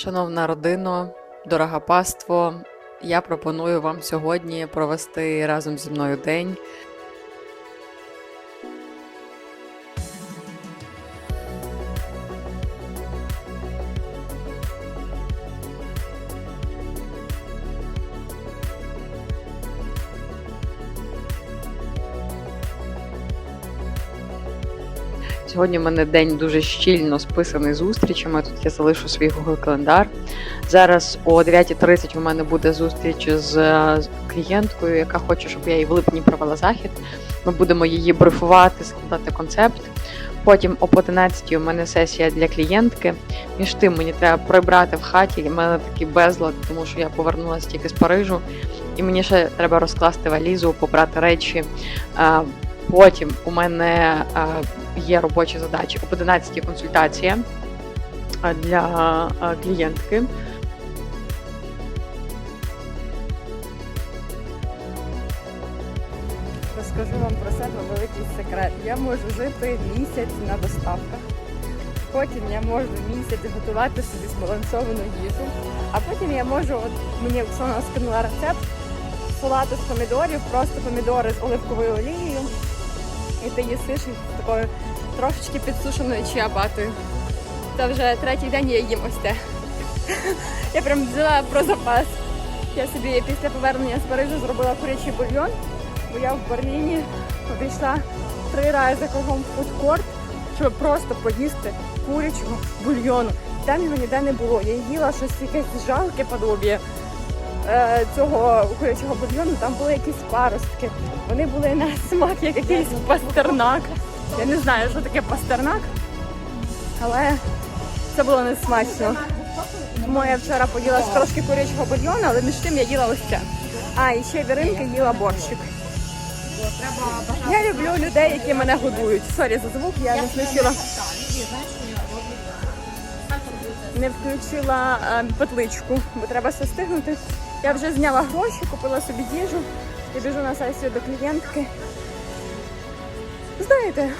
Шановна родино, дорога паство, я пропоную вам сьогодні провести разом зі мною день. Сьогодні в мене день дуже щільно списаний зустрічами. Тут я залишу свій Google календар. Зараз о 9.30 у мене буде зустріч з клієнткою, яка хоче, щоб я їй в липні провела захід. Ми будемо її брифувати, складати концепт. Потім об 11 у мене сесія для клієнтки. Між тим мені треба прибрати в хаті. У мене такий безлад, тому що я повернулася тільки з Парижу, і мені ще треба розкласти валізу, побрати речі. Потім у мене е, є робочі задачі об 11 консультація е, для е, клієнтки. Розкажу вам про себе великий секрет. Я можу жити місяць на доставках. Потім я можу місяць готувати собі збалансовану їжу. А потім я можу, от мені Оксана скинула рецепт салату з помідорів, просто помідори з оливковою олією. І ти їсиш їх такою трошечки підсушеною чиабатою. Це вже третій день я їм ось це. Я прям взяла про запас. Я собі після повернення з Парижу зробила курячий бульйон, бо я в Берліні обійшла три рази кругом фудкорт, щоб просто поїсти курячого бульйону. Там його ніде не було. Я їла щось якесь жалке подобіє е, цього курячого бульйону. Там були якісь паростки. Вони були на смак, як якийсь пастернак. Я не знаю, що таке пастернак, але це було не смачно. Тому я вчора поїла трошки курячого бульйону, але між тим я їла ось це. А, і ще віринки їла борщик. Я люблю людей, які мене годують. Сорі за звук, я не включила. Не включила е, петличку, бо треба все стигнути. Я вже зняла гроші, купила собі їжу і біжу на сесію до клієнтки. Знаєте,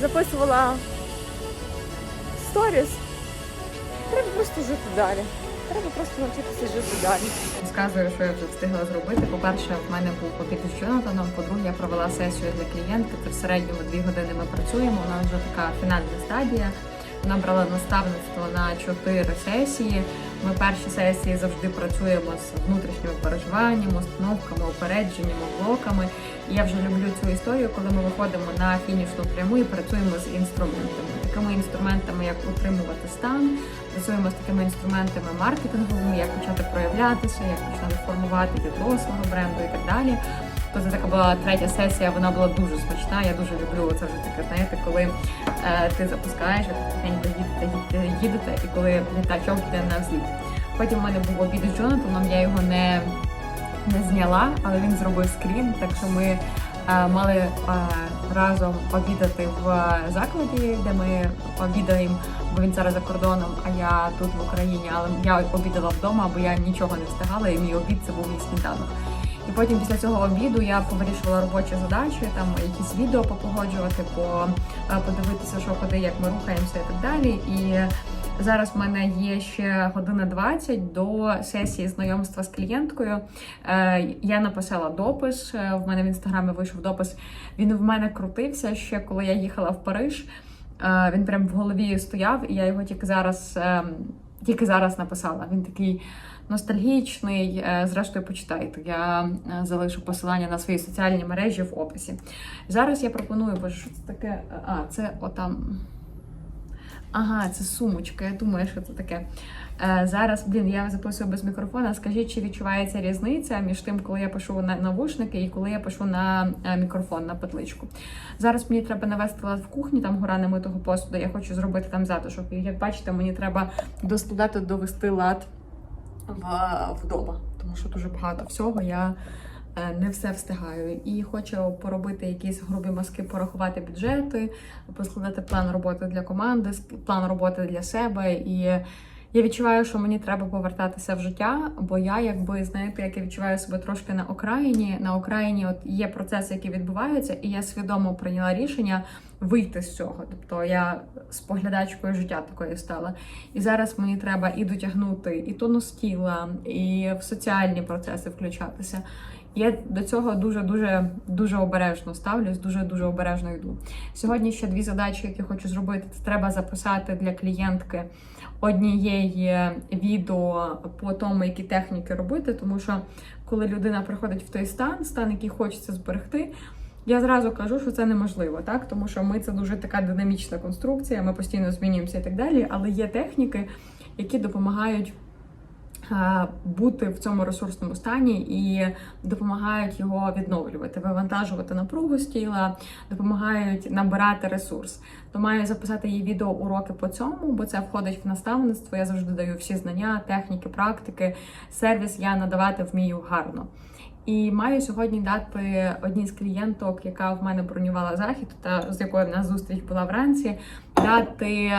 записувала сторіс. Треба просто жити далі. Треба просто навчитися жити далі. Розказую, що я вже встигла зробити. По-перше, в мене був обід з Джонатаном. По-друге, я провела сесію для клієнтки. Це в середньому дві години ми працюємо. Вона вже така фінальна стадія. Вона брала наставництво на чотири сесії. Ми перші сесії завжди працюємо з внутрішніми переживаннями, установками, упередженнями, блоками. І я вже люблю цю історію, коли ми виходимо на фінішну пряму і працюємо з інструментами. Такими інструментами, як утримувати стан, працюємо з такими інструментами маркетинговими, як почати проявлятися, як почати формувати свого бренду і так далі. То це така була третя сесія, вона була дуже смачна. Я дуже люблю це вже таке, знаєте, коли е, ти запускаєш, тихенько їдете, їдете, їдете, і коли літачок йде на взліт. Потім в мене був обід з Джонатаном, я його не, не зняла, але він зробив скрін, так що ми е, мали е, разом обідати в закладі, де ми обідаємо, бо він зараз за кордоном, а я тут в Україні. Але я обідала вдома, бо я нічого не встигала, і мій обід це був мій сніданок. І потім після цього обіду я повирішувала робочі задачі, там якісь відео попогоджувати, по е, подивитися, що куди, як ми рухаємося і так далі. І зараз в мене є ще година 20 до сесії знайомства з клієнткою. Е, Я написала допис. е, В мене в інстаграмі вийшов допис. Він в мене крутився ще коли я їхала в Париж. Він прям в голові стояв, і я його тільки зараз, ем, тільки зараз написала. Він такий ностальгічний. Е, Зрештою, почитайте. Я е, залишу посилання на свої соціальні мережі в описі. Зараз я пропоную, бо що це таке? А, це отам. Ага, це сумочка. Я думаю, що це таке. Е, зараз, блін, я записую без мікрофона. Скажіть, чи відчувається різниця між тим, коли я пишу на навушники і коли я пишу на е, мікрофон, на петличку. Зараз мені треба навести лад в кухні, там гора немитого посуду. Я хочу зробити там затишок. І як бачите, мені треба доскладати, довести лад вдома, тому що дуже багато всього. Я е, не все встигаю. І хочу поробити якісь грубі мазки, порахувати бюджети, поскладати план роботи для команди, план роботи для себе. І я відчуваю, що мені треба повертатися в життя, бо я, якби знаєте, як я відчуваю себе трошки на окраїні. На окраїні от є процеси, які відбуваються, і я свідомо прийняла рішення вийти з цього. Тобто я споглядачкою життя такою стала. І зараз мені треба і дотягнути і тонус тіла, і в соціальні процеси включатися. Я до цього дуже дуже дуже обережно ставлюсь, дуже дуже обережно йду. Сьогодні ще дві задачі, які хочу зробити. Це треба записати для клієнтки однієї відео по тому, які техніки робити. Тому що коли людина приходить в той стан, стан, який хочеться зберегти. Я зразу кажу, що це неможливо, так тому що ми це дуже така динамічна конструкція, ми постійно змінюємося і так далі. Але є техніки, які допомагають бути в цьому ресурсному стані і допомагають його відновлювати, вивантажувати напругу з тіла, допомагають набирати ресурс. То маю записати її відео уроки по цьому, бо це входить в наставництво. Я завжди даю всі знання, техніки, практики. Сервіс я надавати вмію гарно. І маю сьогодні дати одній з клієнток, яка в мене бронювала захід, та з якою в нас зустріч була вранці, дати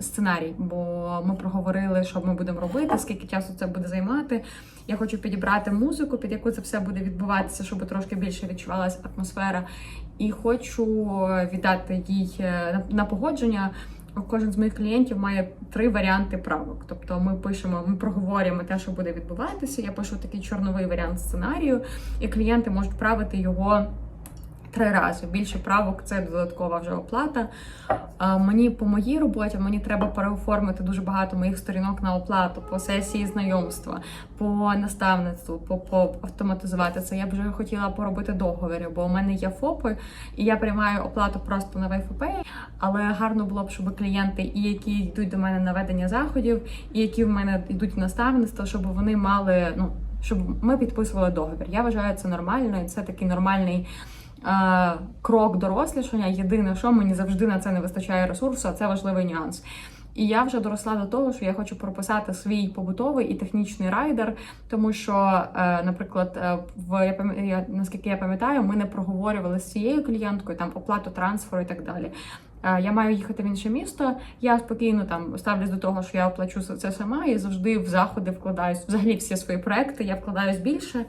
сценарій, бо ми проговорили, що ми будемо робити, скільки часу це буде займати. Я хочу підібрати музику, під яку це все буде відбуватися, щоб трошки більше відчувалася атмосфера. І хочу віддати їй е, на- на погодження. Кожен з моїх клієнтів має три варіанти правок. Тобто ми пишемо, ми проговорюємо те, що буде відбуватися. Я пишу такий чорновий варіант сценарію, і клієнти можуть правити його три рази. Більше правок це додаткова вже оплата. Мені по моїй роботі мені треба переоформити дуже багато моїх сторінок на оплату по сесії знайомства, по наставництву, по, по автоматизувати це. Я б вже хотіла поробити договори, бо у мене є ФОПи, і я приймаю оплату просто на ВФП. Але гарно було б, щоб клієнти, і які йдуть до мене на ведення заходів, і які в мене йдуть в наставництво, щоб вони мали ну. Щоб ми підписували договір. Я вважаю це нормально, і це такий нормальний крок дорослішання. Єдине, що мені завжди на це не вистачає ресурсу, а це важливий нюанс. І я вже доросла до того, що я хочу прописати свій побутовий і технічний райдер, тому що, е, наприклад, е, в я наскільки я пам'ятаю, ми не проговорювали з цією клієнткою там оплату трансферу і так далі. Е, Я маю їхати в інше місто. Я спокійно там ставлюсь до того, що я оплачу це сама і завжди в заходи вкладаюсь. Взагалі всі свої проекти я вкладаюсь більше.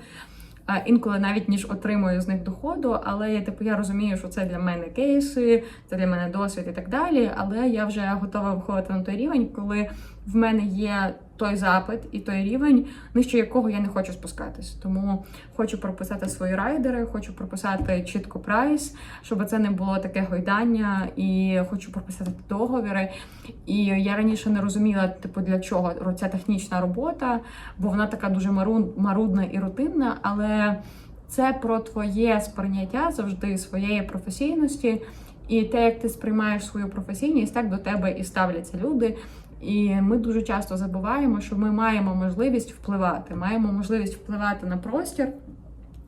Інколи навіть ніж отримую з них доходу, але я типу я розумію, що це для мене кейси, це для мене досвід і так далі. Але я вже готова виходити на той рівень, коли в мене є той запит і той рівень, нижче якого я не хочу спускатись. Тому хочу прописати свої райдери, хочу прописати чітко прайс, щоб це не було таке гойдання, і хочу прописати договіри. І я раніше не розуміла, типу, для чого ця технічна робота, бо вона така дуже марудна і рутинна, але це про твоє сприйняття завжди своєї професійності. І те, як ти сприймаєш свою професійність, так до тебе і ставляться люди. І ми дуже часто забуваємо, що ми маємо можливість впливати, маємо можливість впливати на простір,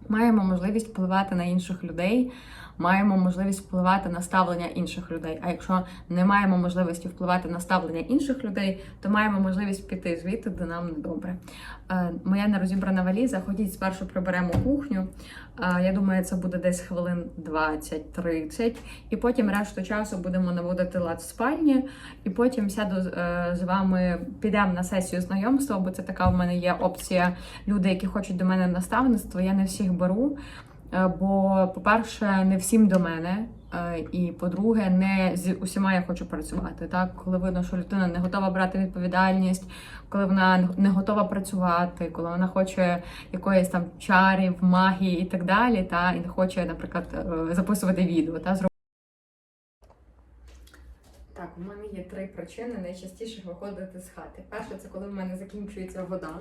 маємо можливість впливати на інших людей, маємо можливість впливати на ставлення інших людей. А якщо не маємо можливості впливати на ставлення інших людей, то маємо можливість піти звідти, де нам недобре. Е, Моя нерозібрана валіза. Ходіть спершу приберемо кухню. Е, Я думаю, це буде десь хвилин 20-30. І потім решту часу будемо наводити лад в спальні. І потім сяду е, з вами, підемо на сесію знайомства, бо це така в мене є опція. Люди, які хочуть до мене наставництво, я не всіх беру. Е, Бо, по-перше, не всім до мене. е, І по-друге, не з усіма я хочу працювати. Так, коли видно, що людина не готова брати відповідальність, коли вона не готова працювати, коли вона хоче якоїсь там чарів, магії і так далі, та і не хоче, наприклад, е, записувати відео та так, у мене є три причини найчастіше виходити з хати. Перше, це коли в мене закінчується вода.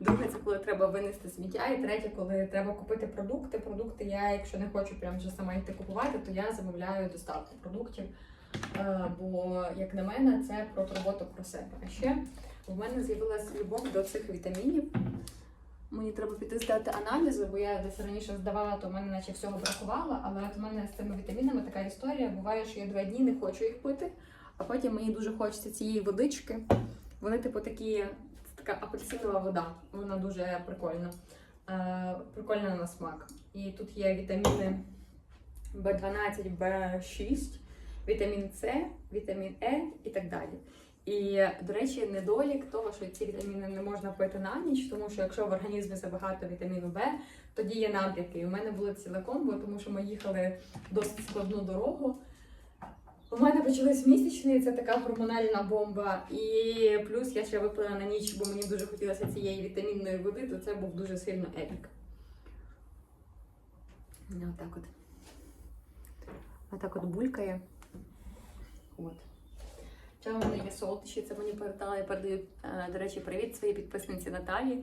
Друге, це коли треба винести сміття. І третє, коли треба купити продукти. Продукти я, якщо не хочу прям вже сама йти купувати, то я замовляю доставку продуктів. Е, Бо, як на мене, це про турботу про себе. А ще в мене з'явилася любов до цих вітамінів. Мені треба піти здати аналізи, бо я десь раніше здавала, то в мене наче всього бракувало. Але от у мене з цими вітамінами така історія. Буває, що я два дні не хочу їх пити, а потім мені дуже хочеться цієї водички. Вони, типу, такі, це така апельсинова вода. Вона дуже прикольна. Е, прикольна на смак. І тут є вітаміни В12, В6, вітамін С, вітамін Е і так далі. І, до речі, недолік того, що ці вітаміни не можна пити на ніч, тому що якщо в організмі забагато вітаміну В, тоді є набряки. І у мене було ціле комбо, тому що ми їхали досить складну дорогу. У мене почались місячні, це така гормональна бомба. І плюс я ще випила на ніч, бо мені дуже хотілося цієї вітамінної води, то це був дуже сильно епік. Отак от. Отак от булькає. От. Ще в мене є солодощі, це мені передала. Я передаю, е, до речі, привіт своїй підписниці Наталі,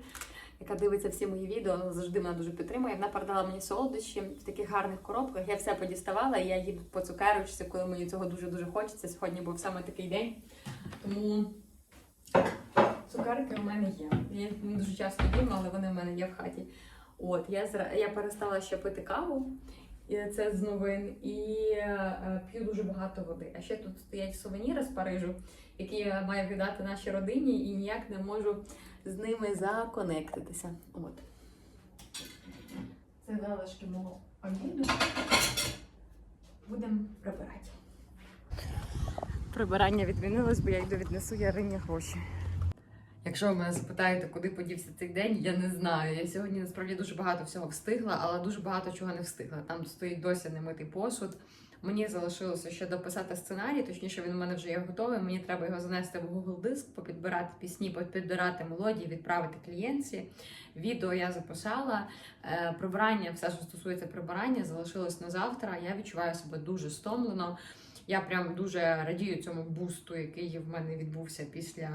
яка дивиться всі мої відео, завжди мене дуже підтримує. Вона передала мені солодощі в таких гарних коробках. Я все подіставала, і я їду по цукерочці, коли мені цього дуже-дуже хочеться. Сьогодні був саме такий день. Тому цукерки у мене є. Я не дуже часто їм, але вони в мене є в хаті. От, я, я перестала ще пити каву. Це з новин, і е, п'ю дуже багато води. А ще тут стоять сувеніри з Парижу, які я маю віддати нашій родині, і ніяк не можу з ними законектитися. От. Це залишки мого обіду. Будемо прибирати. Прибирання відмінилось, бо я йду віднесу Ярині гроші. Якщо ви мене запитаєте, куди подівся цей день, я не знаю. Я сьогодні насправді дуже багато всього встигла, але дуже багато чого не встигла. Там стоїть досі немитий посуд. Мені залишилося ще дописати сценарій, точніше, він у мене вже є готовий. Мені треба його занести в Google диск, попідбирати пісні, попідбирати мелодії, відправити клієнтці. Відео я записала. Е, Прибирання, все, що стосується прибирання, залишилось на завтра. Я відчуваю себе дуже стомлено. Я прям дуже радію цьому бусту, який в мене відбувся після,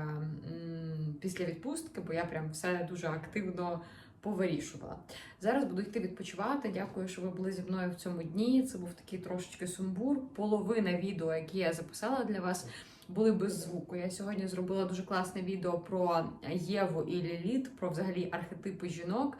після відпустки, бо я прям все дуже активно повирішувала. Зараз буду йти відпочивати. Дякую, що ви були зі мною в цьому дні. Це був такий трошечки сумбур. Половина відео, які я записала для вас, були без звуку. Я сьогодні зробила дуже класне відео про Єву і Ліліт, про взагалі архетипи жінок.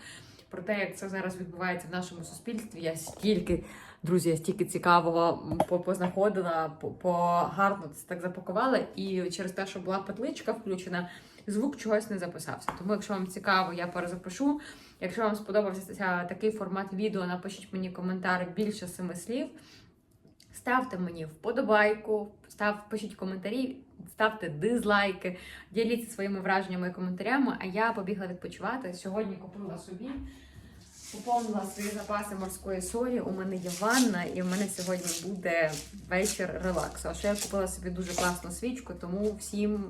Про те, як це зараз відбувається в нашому суспільстві. Я стільки Друзі, я стільки цікавого познаходила, по, по гарно це так запакувала, і через те, що була петличка включена, звук чогось не записався. Тому, якщо вам цікаво, я перезапишу. Якщо вам сподобався такий формат відео, напишіть мені коментар більше семи слів. Ставте мені вподобайку, став, пишіть коментарі, ставте дизлайки, діліться своїми враженнями і коментарями. А я побігла відпочивати. Сьогодні купила собі Поповнила свої запаси морської солі. У мене є ванна, і в мене сьогодні буде вечір релаксу. А ще я купила собі дуже класну свічку, тому всім.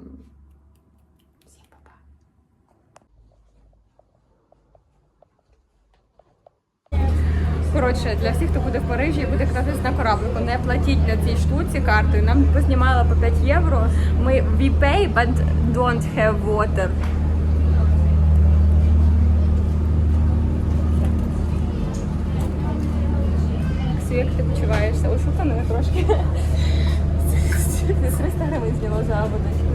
Коротше, для всіх, хто буде в Парижі буде кататись на кораблику, не платіть на цій штуці картою. Нам познімала по 5 євро. Ми we pay, but don't have water. Почуваєшся? Ошуканою трошки. 300 гривень зняло за водичку.